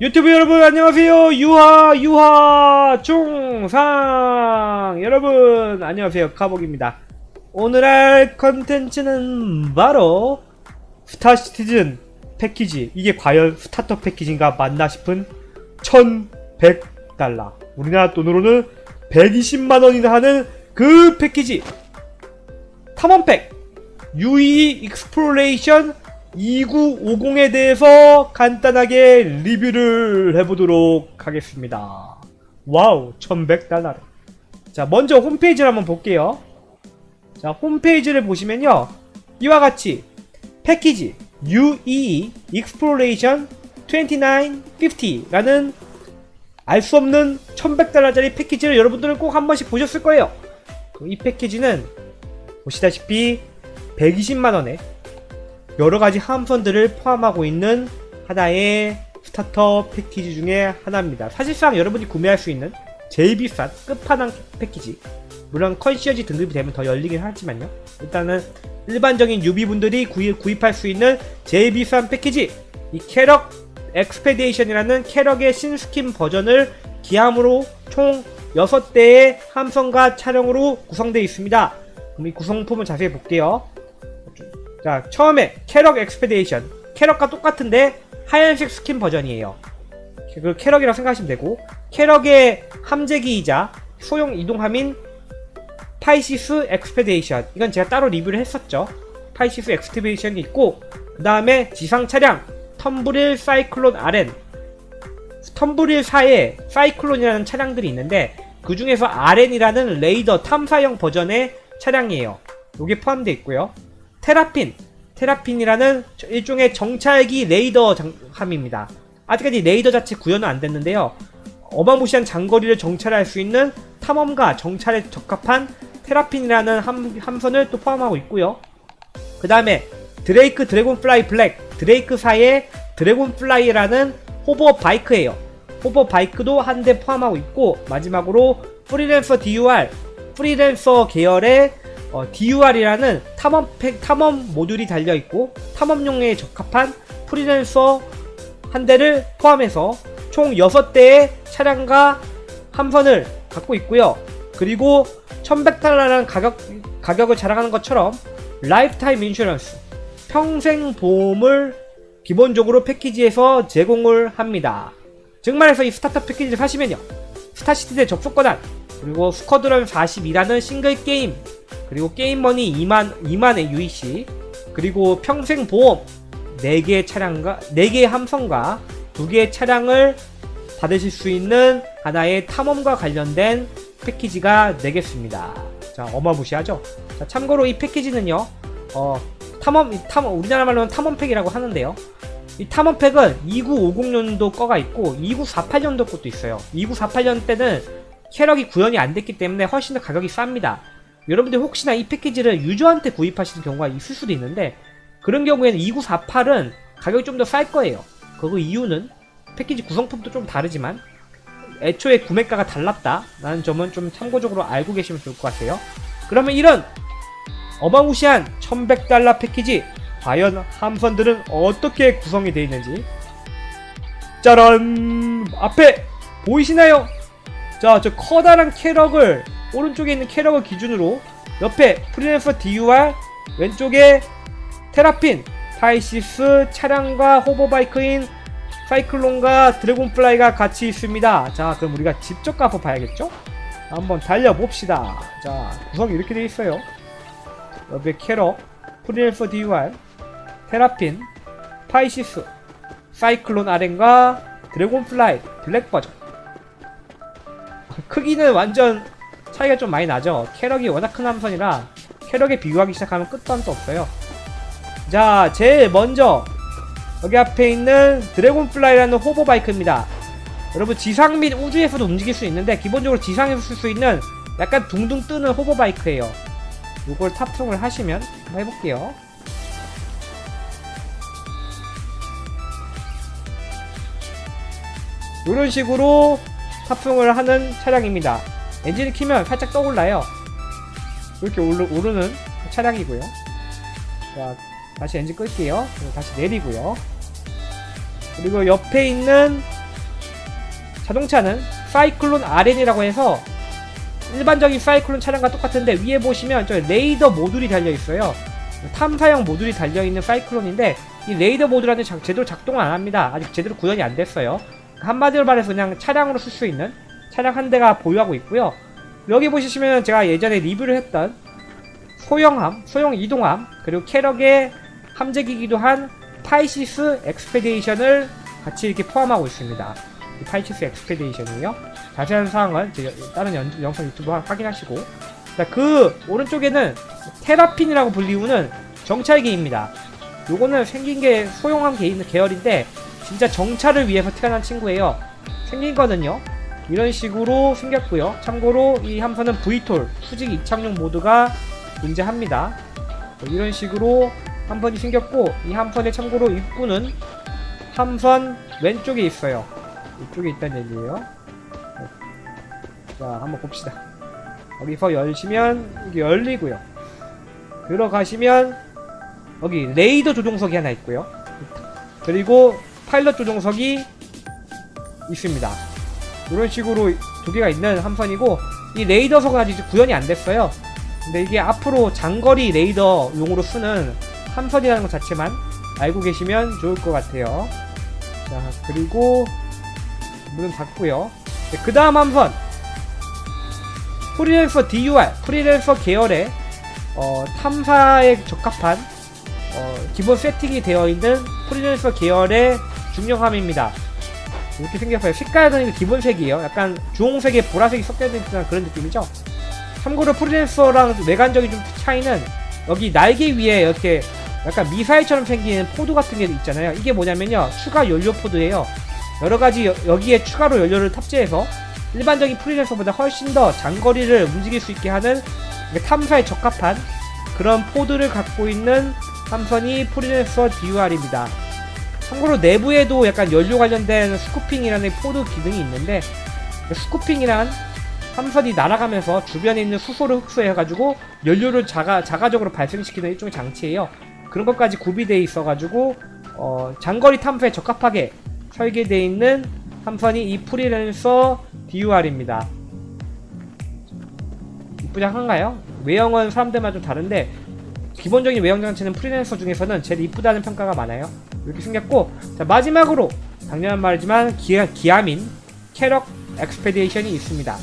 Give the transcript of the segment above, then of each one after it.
유튜브 여러분 안녕하세요. 유하 유하 중상. 여러분 안녕하세요. 카복입니다. 오늘 할 컨텐츠는 바로 스타 시티즌 패키지. 이게 과연 스타터 패키지인가 맞나 싶은 1100달러. 우리나라 돈으로는 120만원이나 하는 그 패키지. 탐험팩. UE 익스플로레이션 2950에 대해서 간단하게 리뷰를 해보도록 하겠습니다. 와우, 1100달러. 자, 먼저 홈페이지를 한번 볼게요. 자, 홈페이지를 보시면요. 이와 같이 패키지 UE Exploration 2950라는 알 수 없는 1100달러짜리 패키지를 여러분들은 꼭 한 번씩 보셨을 거예요. 이 패키지는 보시다시피 120만원에 여러 가지 함선들을 포함하고 있는 하나의 스타터 패키지 중에 하나입니다. 사실상 여러분이 구매할 수 있는 제일 비싼 끝판왕 패키지. 물론 컨시어지 등급이 되면 더 열리긴 하지만요. 일단은 일반적인 유비분들이 구입, 구입할 수 있는 제일 비싼 패키지. 이 캐럭 엑스페디에이션이라는 캐럭의 신스킨 버전을 기함으로 총 6대의 함선과 차량으로 구성되어 있습니다. 그럼 이 구성품을 자세히 볼게요. 자, 처음에 캐럭 엑스페디에이션. 캐럭과 똑같은데 하얀색 스킨 버전이에요. 그 캐럭이라고 생각하시면 되고 캐럭의 함재기이자 소형 이동함인 파이시스 엑스페디에이션. 이건 제가 따로 리뷰를 했었죠. 파이시스 엑스페디에이션이 있고 그 다음에 지상 차량 텀브릴 사이클론 RN. 텀브릴 4에 사이클론이라는 차량들이 있는데 그 중에서 RN이라는 레이더 탐사형 버전의 차량이에요. 이게 포함되어 있고요. 테라핀, 테라핀이라는 일종의 정찰기 레이더 함입니다. 아직까지 레이더 자체 구현은 안 됐는데요. 어마무시한 장거리를 정찰할 수 있는 탐험과 정찰에 적합한 테라핀이라는 함, 함선을 또 포함하고 있고요. 그 다음에 드레이크 드래곤플라이 블랙, 드레이크사의 드래곤플라이라는 호버 바이크예요. 호버 바이크도 한 대 포함하고 있고 마지막으로 프리랜서 DUR, 프리랜서 계열의 어, DUR이라는 탐험 팩, 탐험 모듈이 달려 있고 탐험용에 적합한 프리랜서 한 대를 포함해서 총 6대의 차량과 함선을 갖고 있고요. 그리고 1100달러라는 가격, 가격을 자랑하는 것처럼 라이프타임 인슈런스, 평생 보험을 기본적으로 패키지에서 제공을 합니다. 즉 말해서 이 스타터 패키지를 사시면요. 스타시티즈의 접속 권한, 그리고 스쿼드런 42라는 싱글 게임, 그리고 게임머니 2만, 2만의 UEC, 그리고 평생 보험 4개의 차량과, 4개의 함선과 2개의 차량을 받으실 수 있는 하나의 탐험과 관련된 패키지가 되겠습니다. 자, 어마무시하죠? 자, 참고로 이 패키지는요, 어, 탐험, 탐험, 우리나라 말로는 탐험팩이라고 하는데요. 이 탐험팩은 2950년도 거가 있고 2948년도 것도 있어요. 2948년 때는 캐럭이 구현이 안 됐기 때문에 훨씬 더 가격이 쌉니다. 여러분들 혹시나 이 패키지를 유저한테 구입하시는 경우가 있을 수도 있는데 그런 경우에는 2948은 가격이 좀 더 쌀 거예요. 그 이유는 패키지 구성품도 좀 다르지만 애초에 구매가가 달랐다 라는 점은 좀 참고적으로 알고 계시면 좋을 것 같아요. 그러면 이런 어마무시한 1100달러 패키지 과연 함선들은 어떻게 구성이 되어 있는지 짜란 앞에 보이시나요? 자 저 커다란 캐럭을 오른쪽에 있는 캐럭을 기준으로 옆에 프리랜서 DUR 왼쪽에 테라핀 파이시스 차량과 호버바이크인 사이클론과 드래곤플라이가 같이 있습니다. 자 그럼 우리가 직접 가서 봐야겠죠? 한번 달려봅시다. 자 구성이 이렇게 되어 있어요. 옆에 캐럭 프리랜서 DUR 테라핀 파이시스 사이클론 아렌과 드래곤플라이 블랙 버전. 크기는 완전 차이가 좀 많이 나죠. 캐럭이 워낙 큰 함선이라 캐럭에 비교하기 시작하면 끝도 한도 없어요. 자, 제일 먼저 여기 앞에 있는 드래곤플라이라는 호버바이크입니다. 여러분 지상 및 우주에서도 움직일 수 있는데 기본적으로 지상에서 쓸 수 있는 약간 둥둥 뜨는 호버바이크예요. 이걸 탑승을 하시면 한번 해볼게요. 이런 식으로 탑승을 하는 차량입니다. 엔진을 키면 살짝 떠올라요. 이렇게 오르, 오르는 차량이고요. 자, 다시 엔진 끌게요. 다시 내리고요. 그리고 옆에 있는 자동차는 사이클론 RN이라고 해서 일반적인 사이클론 차량과 똑같은데 위에 보시면 저 레이더 모듈이 달려 있어요. 탐사용 모듈이 달려 있는 사이클론인데 이 레이더 모듈은 작- 제대로 작동을 안 합니다. 아직 제대로 구현이 안 됐어요. 한마디로 말해서 그냥 차량으로 쓸 수 있는 차량 한 대가 보유하고 있고요. 여기 보시면 제가 예전에 리뷰를 했던 소형함, 소형 이동함, 그리고 캐럭의 함재기기도 한 파이시스 엑스페디션을 같이 이렇게 포함하고 있습니다. 이 파이시스 엑스페디션이요. 자세한 사항은 제 다른 연- 영상 유튜브 화- 확인하시고 자, 그 오른쪽에는 테라핀이라고 불리우는 정찰기입니다. 요거는 생긴 게 소형함 계- 계열인데 진짜 정찰을 위해서 태어난 친구예요. 생긴 거는요. 이런 식으로 생겼고요. 참고로 이 함선은 VTOL 수직 이착륙 모드가 존재합니다. 뭐 이런 식으로 함선이 생겼고 이 함선의 참고로 입구는 함선 왼쪽에 있어요. 이쪽에 있다는 얘기예요. 자, 한번 봅시다. 여기서 열시면 이게 열리고요. 들어가시면 여기 레이더 조종석이 하나 있고요. 그리고 파일럿 조종석이 있습니다. 이런 식으로 두 개가 있는 함선이고 이 레이더석은 아직 구현이 안 됐어요. 근데 이게 앞으로 장거리 레이더용으로 쓰는 함선이라는 것 자체만 알고 계시면 좋을 것 같아요. 자, 그리고 문은 닫고요. 그 다음 함선 프리랜서 DUR, 프리랜서 계열의 어, 탐사에 적합한 어, 기본 세팅이 되어 있는 프리랜서 계열의 중력함입니다. 이렇게 생겼어요. 색깔은 기본 색이에요. 약간 주홍색에 보라색이 섞여있는 그런 느낌이죠. 참고로 프리랜서랑 외관적인 좀 차이는 여기 날개 위에 이렇게 약간 미사일처럼 생긴 포드 같은 게 있잖아요. 이게 뭐냐면요. 추가 연료 포드예요. 여러 가지 여, 여기에 추가로 연료를 탑재해서 일반적인 프리랜서보다 훨씬 더 장거리를 움직일 수 있게 하는 탐사에 적합한 그런 포드를 갖고 있는 함선이 프리랜서 DUR입니다. 참고로 내부에도 약간 연료 관련된 스쿠핑이라는 포드 기능이 있는데 스쿠핑이란 함선이 날아가면서 주변에 있는 수소를 흡수해가지고 연료를 자가, 자가적으로 발생시키는 일종의 장치예요. 그런 것까지 구비되어 있어가지고 어, 장거리 탐사에 적합하게 설계되어 있는 함선이 이 프리랜서 DUR입니다. 이쁘장한가요? 외형은 사람들마다 좀 다른데 기본적인 외형 장치는 프리랜서 중에서는 제일 이쁘다는 평가가 많아요. 이렇게 생겼고 자 마지막으로 당연한 말이지만 기아, 기암인 캐럭 엑스페디션이 있습니다.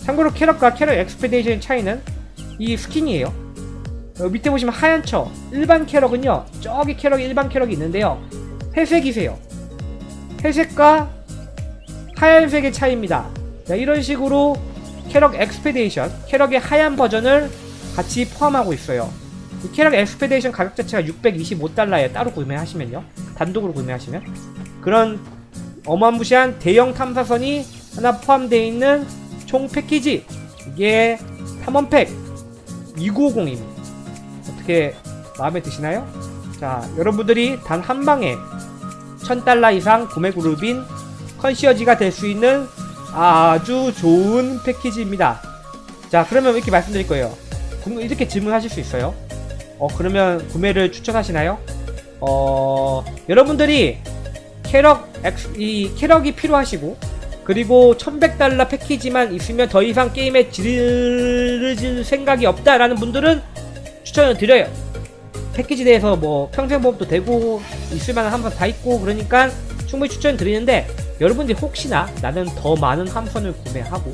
참고로 캐럭과 캐럭 엑스페디션의 차이는 이 스킨이에요. 어, 밑에 보시면 하얀 처 일반 캐럭은요 저기 캐럭 일반 캐럭이 있는데요 회색이세요. 회색과 하얀색의 차이입니다. 자, 이런 식으로 캐럭 엑스페디션 캐럭의 하얀 버전을 같이 포함하고 있어요. 이 캐럭 엑스페디션 가격 자체가 625달러에 따로 구매하시면요. 단독으로 구매하시면 그런 어마무시한 대형 탐사선이 하나 포함되어 있는 총 패키지 이게 탐험팩 2950입니다. 어떻게 마음에 드시나요? 자, 여러분들이 단 한 방에 1000달러 이상 구매 그룹인 컨시어지가 될 수 있는 아주 좋은 패키지입니다. 자, 그러면 이렇게 말씀드릴 거예요. 궁- 이렇게 질문하실 수 있어요. 어, 그러면 구매를 추천하시나요? 어, 여러분들이 캐럭, 이 캐럭이 필요하시고, 그리고 1100달러 패키지만 있으면 더 이상 게임에 지르질 생각이 없다라는 분들은 추천을 드려요. 패키지 내에서 뭐 평생보험도 되고 있을 만한 함선 다 있고 그러니까 충분히 추천 드리는데 여러분들이 혹시나 나는 더 많은 함선을 구매하고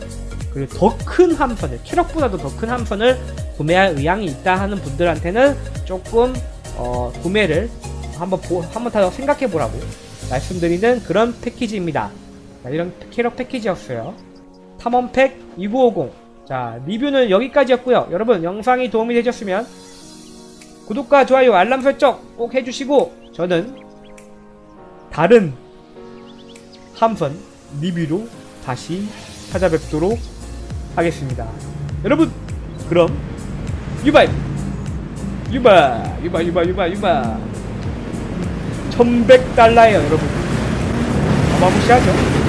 그리고 더 큰 함선을 캐럭보다도 더 큰 함선을 구매할 의향이 있다 하는 분들한테는 조금 어, 구매를 한번 보, 한번 더 생각해 보라고 말씀드리는 그런 패키지입니다. 자, 이런 캐럭 패키지였어요. 탐험팩 2950. 자, 리뷰는 여기까지였고요. 여러분 영상이 도움이 되셨으면 구독과 좋아요, 알람 설정 꼭 해주시고 저는 다른 함선 리뷰로 다시 찾아뵙도록 하겠습니다. 여러분 그럼 유바 유바 유바 유바 유바 유바 1100달러예요 여러분 어마무시하죠?